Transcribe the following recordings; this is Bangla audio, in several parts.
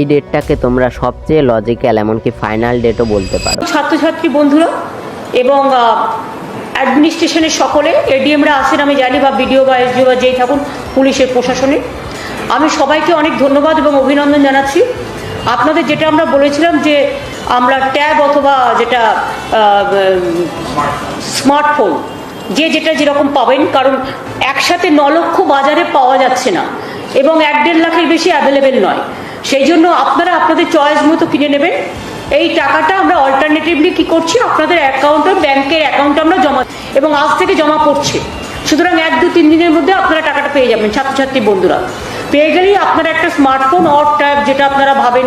এই ডেটটাকে তোমরা সবচেয়ে লজিক্যাল এমনকি ফাইনাল ডেটও বলতে পারো। ছাত্রছাত্রী বন্ধুরা এবং অ্যাডমিনিস্ট্রেশনের সকলে এডিএমরা আসেন, আমি জানি, বা বিডিও বা এসডিও বা যেই থাকুন, পুলিশের, প্রশাসনে। আমি সবাইকে অনেক ধন্যবাদ এবং অভিনন্দন জানাচ্ছি। আপনাদের যেটা আমরা বলেছিলাম যে, আমরা ট্যাব অথবা যেটা স্মার্টফোন, যে যেটা যেরকম পাবেন, কারণ একসাথে ন লক্ষ বাজারে পাওয়া যাচ্ছে না এবং এক দেড় লাখের বেশি অ্যাভেলেবেল নয়। সেই জন্য আপনারা আপনাদের চয়েস মতো কিনে নেবেন। এই টাকাটা আমরা অল্টারনেটিভলি কি করছি? আপনাদের অ্যাকাউন্টে ব্যাংকের অ্যাকাউন্টে আমরা জমা এবং আজ থেকে জমা করছি। সুতরাং এক, দু, তিন দিনের মধ্যে আপনারা টাকাটা পেয়ে যাবেন, ছাত্রছাত্রী বন্ধুরা। পেয়ে গেলেই আপনারা একটা স্মার্টফোন অর ট্যাব যেটা আপনারা ভাবেন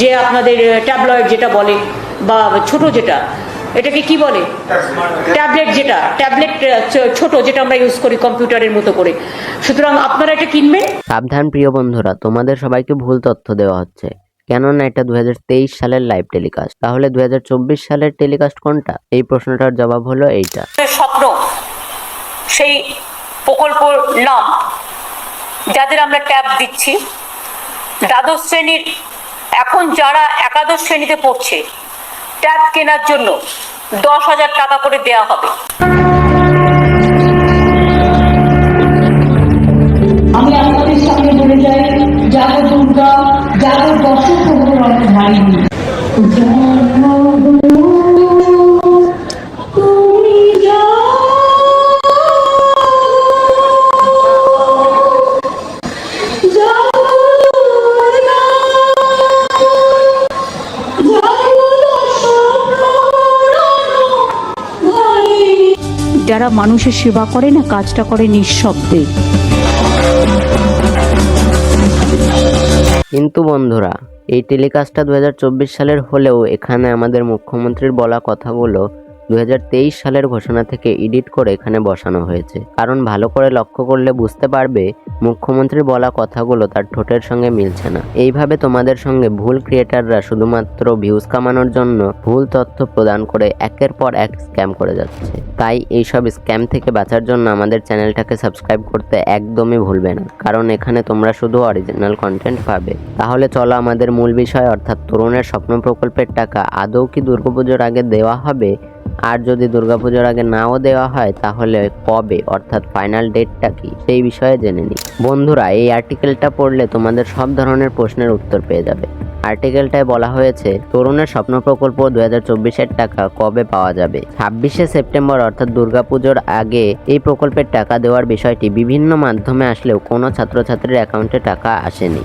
যে আপনাদের ট্যাবলয়েড যেটা বলে বা ছোট যেটা এটাকে কি বলে? ট্যাবলেট যেটা ট্যাবলেট ছোট যেটা আমরা ইউজ করি কম্পিউটারের মতো করে। সুতরাং আপনারা এটা কিনবেন সাবধান প্রিয় বন্ধুরা তোমাদের সবাইকে ভুল তথ্য দেওয়া হচ্ছে। কেননা এটা দু তেইশ সালের লাইভ টেলিকাস্ট তাহলে দু চব্বিশ সালের টেলিকাস্ট কোনটা? এই প্রশ্নটার জবাব হলো এইটা। স্বপ্ন সেই প্রকল্পর নাম যাদের আমরা ট্যাব দিচ্ছি। দ্বাদশ শ্রেণির এখন যারা একাদশ শ্রেণীতে পড়ছে ট্যাব কেনার জন্য দশ হাজার টাকা করে দেয়া হবে। আমি আপনাদের সামনে বলে যাই জাগো দুর্গা জাগো দর্শক ধারিণী তুমি যারা মানুষের সেবা করে না, কাজটা করে নিঃশব্দে। কিন্তু বন্ধুরা, এই টেলিকাস্টটা দুই হাজার চব্বিশ সালের হলেও এখানে আমাদের মুখ্যমন্ত্রীর বলা কথাগুলো দু হাজার তেইশ সালের ঘোষণা থেকে এডিট করে এখানে বসানো হয়েছে। কারণ ভালো করে লক্ষ্য করলে বুঝতে পারবে, মুখ্যমন্ত্রীর বলা কথাগুলো তার ঠোঁটের সঙ্গে মিলছে না। এইভাবে তোমাদের সঙ্গে ভুল ক্রিয়েটাররা শুধুমাত্র ভিউজ কামানোর জন্য ভুল তথ্য প্রদান করে একের পর এক স্ক্যাম করে যাচ্ছে। তাই এইসব স্ক্যাম থেকে বাঁচার জন্য আমাদের চ্যানেলটাকে সাবস্ক্রাইব করতে একদমই ভুলবে না। কারণ এখানে তোমরা শুধু অরিজিনাল কন্টেন্ট পাবে। তাহলে চলো আমাদের মূল বিষয়, অর্থাৎ তরুণের স্বপ্ন প্রকল্পের টাকা আদৌ কি দুর্গাপুজোর আগে দেওয়া হবে? আর যদি দুর্গাপুজোর আগে নাও দেওয়া হয়, তাহলে কবে? অর্থাৎ ফাইনাল ডেটটা কি? সেই বিষয়ে জেনে নিই। বন্ধুরা, এই আর্টিকেলটা পড়লে তোমাদের সব ধরনের প্রশ্নের উত্তর পেয়ে যাবে। আর্টিকেলটায় বলা হয়েছে, তরুণের স্বপ্ন প্রকল্প দু হাজার টাকা কবে পাওয়া যাবে? ছাব্বিশে সেপ্টেম্বর, অর্থাৎ দুর্গাপুজোর আগে এই প্রকল্পের টাকা দেওয়ার বিষয়টি বিভিন্ন মাধ্যমে আসলেও কোনো ছাত্রছাত্রীর অ্যাকাউন্টে টাকা আসেনি।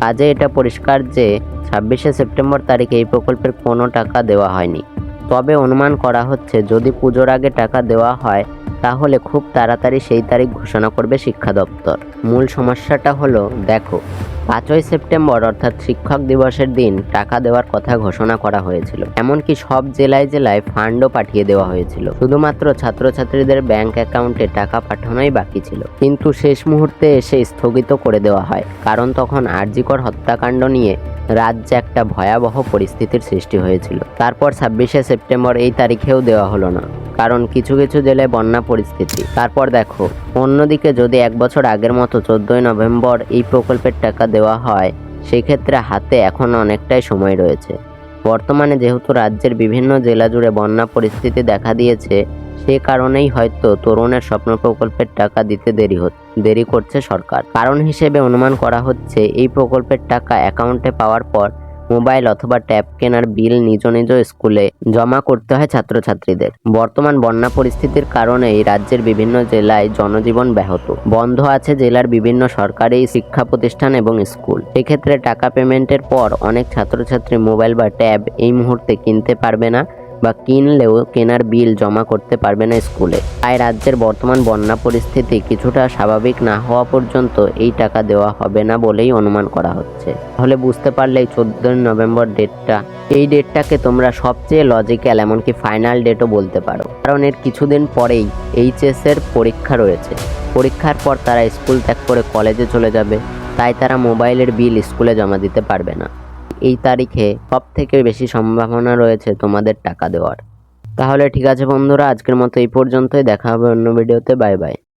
কাজে এটা পরিষ্কার যে, ছাব্বিশে সেপ্টেম্বর তারিখে এই প্রকল্পের কোনো টাকা দেওয়া হয়নি। তবে অনুমান করা হচ্ছে, যদি পুজোর আগে টাকা দেওয়া হয়, তাহলে খুব তাড়াতাড়ি সেই তারিখ ঘোষণা করবে শিক্ষা দপ্তর। মূল সমস্যাটা হলো, দেখো, পাঁচই সেপ্টেম্বর, অর্থাৎ শিক্ষক দিবসের দিন, টাকা দেওয়ার কথা ঘোষণা করা হয়েছিল। এমনকি সব জেলায় জেলায় ফান্ডও পাঠিয়ে দেওয়া হয়েছিল। শুধুমাত্র ছাত্রছাত্রীদের ব্যাংক অ্যাকাউন্টে টাকা পাঠানোই বাকি ছিল। কিন্তু শেষ মুহূর্তে এসে স্থগিত করে দেওয়া হয়, কারণ তখন আরজিকর হত্যাকাণ্ড নিয়ে রাজ্যে একটা ভয়াবহ পরিস্থিতির সৃষ্টি হয়েছিল। তারপর ছাব্বিশে সেপ্টেম্বর এই তারিখেও দেওয়া হলো না, কারণ কিছু কিছু জেলায় বন্যা পরিস্থিতি। তারপর দেখো, অন্যদিকে যদি এক বছর আগের মতো চোদ্দই নভেম্বর এই প্রকল্পের টাকা দেওয়া হয়, সেক্ষেত্রে হাতে এখন অনেকটাই সময় রয়েছে। বর্তমানে যেহেতু রাজ্যের বিভিন্ন জেলা জুড়ে বন্যা পরিস্থিতি দেখা দিয়েছে, সে কারণেই হয়তো তরুণের স্বপ্ন প্রকল্পের টাকা দিতে দেরি হচ্ছে। দেরি করছে সরকার। কারণ হিসেবে অনুমান করা হচ্ছে, এই প্রকল্পের টাকা অ্যাকাউন্টে পাওয়ার পর মোবাইল অথবা ট্যাব কেনার বিল নিজ নিজ স্কুলে জমা করতে হয় ছাত্রছাত্রীদের। বর্তমান বন্যা পরিস্থিতির কারণেই রাজ্যের বিভিন্ন জেলায় জনজীবন ব্যাহত। বন্ধ আছে জেলার বিভিন্ন সরকারি শিক্ষা প্রতিষ্ঠান এবং স্কুল। সেক্ষেত্রে টাকা পেমেন্টের পর অনেক ছাত্রছাত্রী মোবাইল বা ট্যাব এই মুহূর্তে কিনতে পারবে না। বা কিনলেও কেনার বিল জমা করতে পারবে না স্কুলে। তাই রাজ্যের বর্তমান বন্যা পরিস্থিতি কিছুটা স্বাভাবিক না হওয়া পর্যন্ত এই টাকা দেওয়া হবে না বলেই অনুমান করা হচ্ছে। তাহলে বুঝতে পারলে এই চোদ্দই নভেম্বর ডেটটা। এই ডেটটাকে তোমরা সবচেয়ে লজিক্যাল এমনকি ফাইনাল ডেটও বলতে পারো। কারণ এর কিছুদিন পরেই এইচএস এর পরীক্ষা রয়েছে। পরীক্ষার পর তারা স্কুল ত্যাগ করে কলেজে চলে যাবে। তাই তারা মোবাইলের বিল স্কুলে জমা দিতে পারবে না। এই তারিখে সব থেকে বেশি সম্ভাবনা রয়েছে তোমাদের টাকা দেওয়ার। তাহলে ঠিক আছে বন্ধুরা, আজকের মতো এই পর্যন্তই। দেখা হবে অন্য ভিডিওতে। Bye bye.